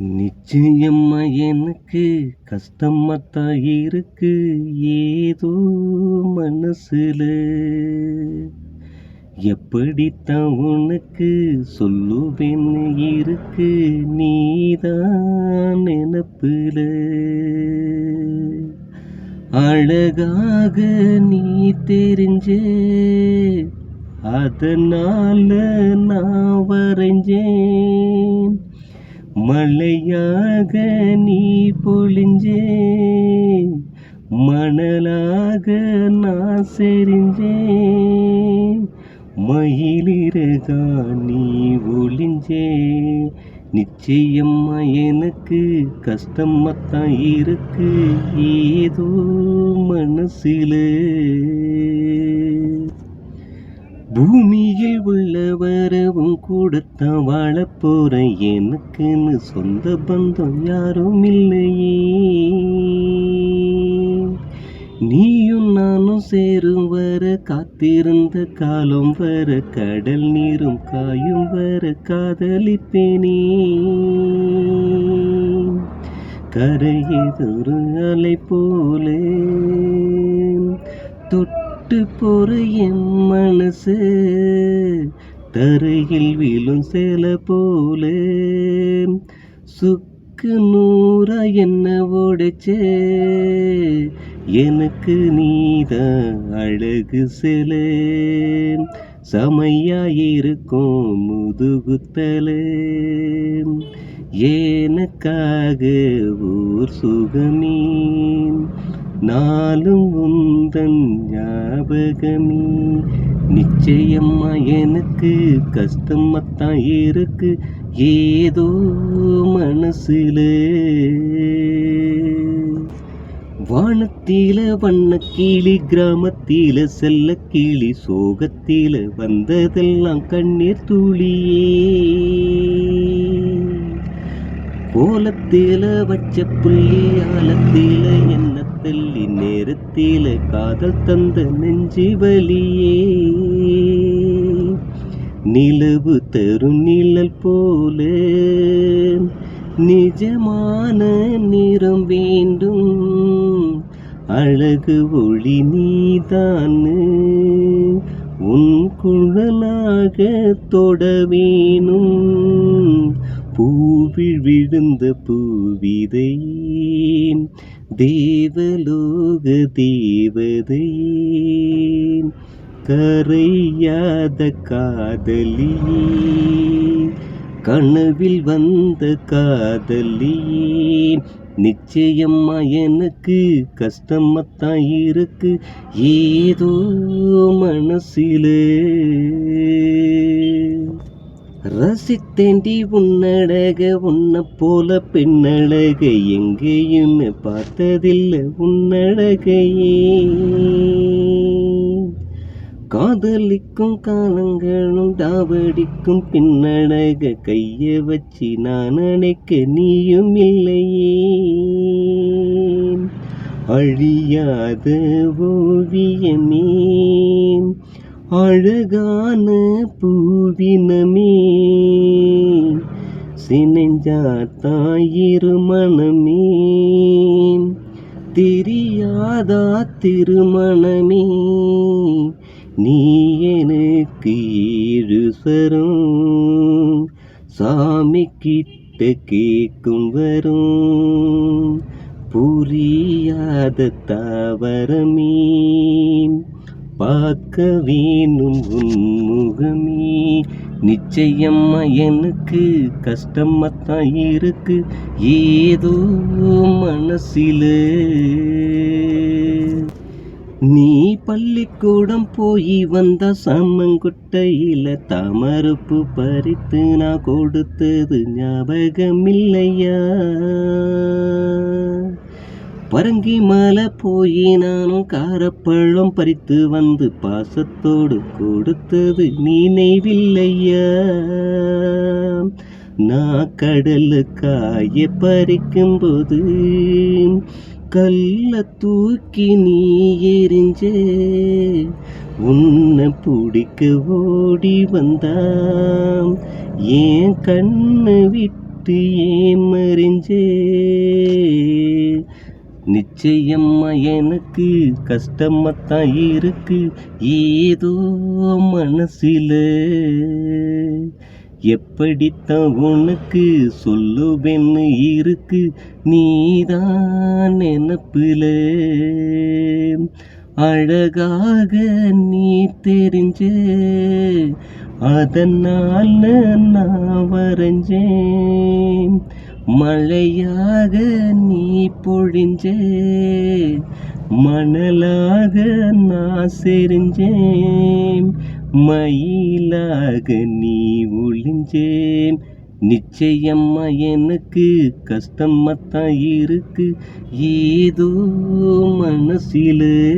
நிச்சயம்மா எனக்கு கஷ்டமாத்தான் இருக்கு ஏதோ மனசுல எப்படித்தான் உனக்கு சொல்லுவேன்னு இருக்கு. நீதான் நினப்புல. அழகாக நீ தெரிஞ்சே அதனால நான் வரைஞ்சேன். மலையாக நீ பொழிஞ்சே மணலாக நான் செறிஞ்சேன் மயிலிறகா நீ ஒளிஞ்சே நிச்சயம்மா எனக்கு கஷ்டமாத்தான் இருக்கு ஏதோ மனசிலே. பூமியில் உள்ளவரவும் கூடத்தான் வாழப்போற எனக்குன்னு சொந்த பந்தம் யாரும் இல்லையே. நீயும் நானும் சேரும் வர காத்திருந்த காலம் வர கடல் நீரும் காயும் வர காதலிப்பேனே. கரையதொரு அலை போலே தொட்டு விட்டு போற என் மனசு. தரையில் விழும் சேல போல. சுக்கு நூறா என்ன உடைச்சே. எனக்கு நீதான் அழகு சில. செமையாயிருக்கும் முதுகுத்தலே எனக்காக ஊர் சுகமே நாளும் உந்தன் ஞாபகமே. நிச்சயம்மா எனக்கு கஷ்டமாத்தான் இருக்கு. ஏதோ மனசுல. வானத்தில வண்ண கிளி கிராமத்தில செல்ல கிளி சோகத்தில வந்ததெல்லாம் கண்ணீர் துளியே. கோலத்தில வச்ச புள்ளி ஆலத்தில என்ன தள்ளி நேரத்தில காதல் தந்த நெஞ்சி வலியே நிலவு தரும் நிழல் போல நிஜமான நிறம் வேண்டும். அழகு ஒளி நீதான் உன் குழலாக தொட வேணும். பூவில் விழுந்த பூவிதை தேவலோக தேவதை கரையாத காதலி கனவில் வந்த காதலி நிச்சயம்மா எனக்கு கஷ்டமாத்தான் இருக்கு. ஏதோ மனசிலே ரசித்தேண்டி உன்னழக உன்னை போல பெண்ணழக எங்கேயும் பார்த்ததில்லை உன்னழகையே. காதலிக்கும் காலங்களும் டாவடிக்கும் பின்னழக கையை வச்சு நான் அணைக்க நீயும் இல்லையே. அழியாத ஓவியமே அழகான பூவினமே சினைஞ்சாத்தாயிரு மனமே தெரியாதா திருமணமே நீ எனக்கு ஏழு சரம். சாமி கிட்ட கேட்கும் வரும். புரியாத தாவரமே. பார்க்க வேணும் உன் நிச்சயம்மா நிச்சயமா எனக்கு கஷ்டமாத்தான் இருக்கு. ஏதோ மனசில. நீ பள்ளிக்கூடம் போய் வந்த சம்மங்குட்டையில தாமரப்பு பறித்து நான் கொடுத்தது ஞாபகம் இல்லையா பரங்கி மலை போய் நானும் காரப்பழம் பறித்து வந்து பாசத்தோடு கொடுத்தது நினைவில்லையா நான் கடலுக்காய பறிக்கும்போது கல்ல தூக்கி நீ எரிஞ்சே. உன்னை பிடிக்க ஓடி வந்தான். ஏன் கண்ணு விட்டு ஏன் மறிஞ்சே? நிச்சயம்மா எனக்கு கஷ்டமாத்தான் இருக்கு. ஏதோ மனசில் எப்படித்தான் உனக்கு சொல்லுவேன்னு இருக்கு. நீதான் நினப்பில். அழகாக நீ தெரிஞ்ச. அதனால் நான் வரைஞ்சேன். மழையாக நீ பொழிஞ்சே மணலாக நான் செறிஞ்சேன் மயிலாக நீ ஒளிஞ்சேன். நிச்சயம்மா எனக்கு கஷ்டமாத்தான் இருக்கு ஏதோ மனசிலே.